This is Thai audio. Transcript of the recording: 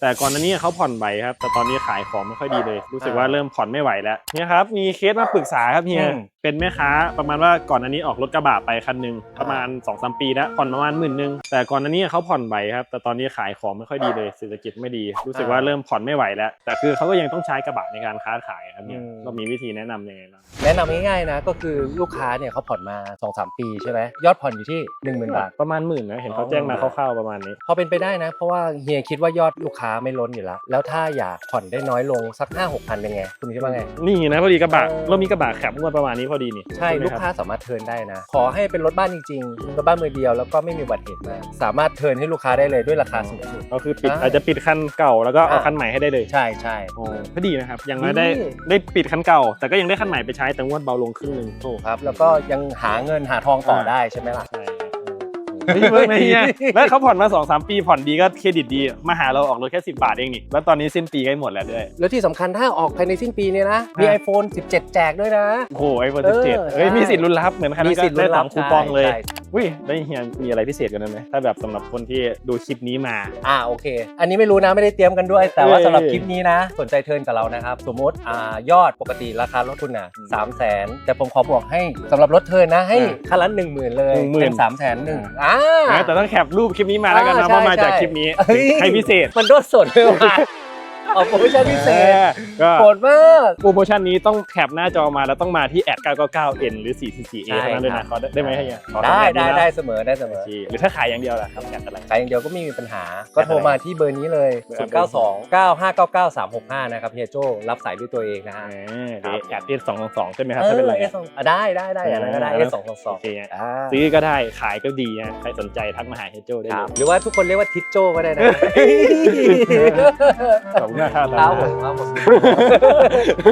แต่ก่อนหน้านี้เขาผ่อนใบครับ แต่ตอนนี้ขายของไม่ค่อยดีเลย รู้สึกว่าเริ่มผ่อนไม่ไหวแล้วเนี่ยครับ มีเคสมาปรึกษาครับเฮียเป็นแม่ค้าประมาณว่าก่อนหน้านี้ออกรถกระบะไปคันหนึ่งประมาณ2อสปีแล้วผ่อนประมาณหมื่นหนึ่งแต่ก่อนหน้านี้เขาผ่อนใบครับ แต่ตอนนี้ขายของไม่ค่อยดีเลยเศรษฐกิจไม่ดี รู้สึกว่าเริ่มผ่อนไม่ไหวแล้ว แต่คือเขาก็ยังต้องใช้กระบะในการค้าขายครับเนี่ยเรามีวิธีแนะนำยังไงบ้างแนะนำง่ายๆนะก็คือลูกค้าเนี่ยเขาผ่อนมา 2-3 ปีใช่ไหมยอดผ่อนอยู่ที่ 10,000 บาท ประมาณหมื่นนะเห็นเขาแจ้งมาคร่าวๆประมาณนี้พอเป็นไปได้นะ เพราะว่าเฮียคิดว่ายอดลูกค้าไม่ล้นอยู่แล้วแล้วถ้าอยากผ่อนได้น้อยลงสัก5 6พันเป็นไงคุณคิดว่าไงนี่นะพอดีกระบะเออเรามีกระบะแคปงวดประมาณนี้พอดีนี่ใช่ไหมลูกรับค้าสามารถเทิร์นได้นะ ขอให้เป็นรถบ้านจริงๆรถบ้านมือเดียวแล้วก็ไม่มีอุบัติเหตุมาสามารถเทิร์นให้ลูกค้าได้เลยด้วยราคาสูงสุด ก็คือปิดใช่อาจจะปิดคันเก่าแล้วก็เอาอะคันใหม่ให้ได้เลยใช่ใช่ โอ้ก็ดีนะครับยังไม่ได้ดี ได้ปิดคันเก่า แต่ก็ยังได้คันใหม่ไปใช้แต่งวดเบาลงครึ่งหนึ่งถูกครับแล้วก็ยังหาเงินหาทองต่อได้ใช่ไหมล่ะ ไม่เฮ้ยเนะเฮียแล้วเขาผ่อนมา2อสปีผ่อนดีก็เครดิตดี มาหาเราออกรถแค่ 10 บาทเองนี่ แล้วตอนนี้สิ้นปีใกล้หมดแล้วด้วย แล้วที่สำคัญถ้าออกภายในสิ้นปีเนี่ยนะ มีอะ iPhone 17 แจกด้วยนะ โอ้โหไอโฟนเออสิบเจ็ดเฮ้ยมีสิทธิ์ลุ้นรับเหมือนคันนี้ก็สิทธิ์ได้ลุ้นสรัอบงคูปองเลย ใช่ อุ้ยได้เฮียมีอะไรพิเศษกันไหมถ้าแบบสำหรับคนที่ดูคลิปนี้มา อ่าโอเค อันนี้ไม่รู้นะไม่ได้เตรียมกันด้วย แต่ว่าเอ้ยสำหรับคลิปนี้นะ สนใจเทิร์นกับเรานะครับ สมมติอ่ายอดปกติราคารถคุณอะสามแสนแต่ผมขอบวกให้สำหรับรถเทิร์นนะให้อ่าคันละหนึ่งหมื่นเลย10,000เป็นสามแสนหนึ่งอ่านะแต่ต้องแคปรูปคลิปนี้มาแล้วกันนะอ่าเพราะมาใช่จากคลิปนี้เฮ้ยให้พิเศษ มันโดดสดเลยว่ะ เอาโปรโมชั่นพิเศษก็โหดมากโปรโมชั่นนี้ต้องแคปหน้าจอมาแล้วต้องมาที่แอด 999N หรือ 444A ใช่เท่านั้นด้วยนะครับขอได้ได้ไหมให้เนี่ยขอได้คำแนะได้นำนะได้เสมอได้เสมโออเคหรือถ้าขายอย่างเดียวล่ะครับแอดอะไรขายอย่างเดียวก็ไม่มีปัญหา ก็โทรมาที่เบอร์นี้เลยเบอร์0 9 2 9 5 9 9 3 6 5 นะครับเฮียโจรับสายด้วยตัวเองนะฮะเออแอด S 2 2 2ใช่ไหมครับถ้าเป็นไรเอสองได้ได้ได้อะไรก็ได้เอเออสองสองสองโอเคซื้อก็ได้ขายก็ดีนะใครสนใจทักมาหาเฮโจได้คเลรับยหรือว่าทุกคนเรียกว่าทิศโจก็ได้นะขอบคุณมาก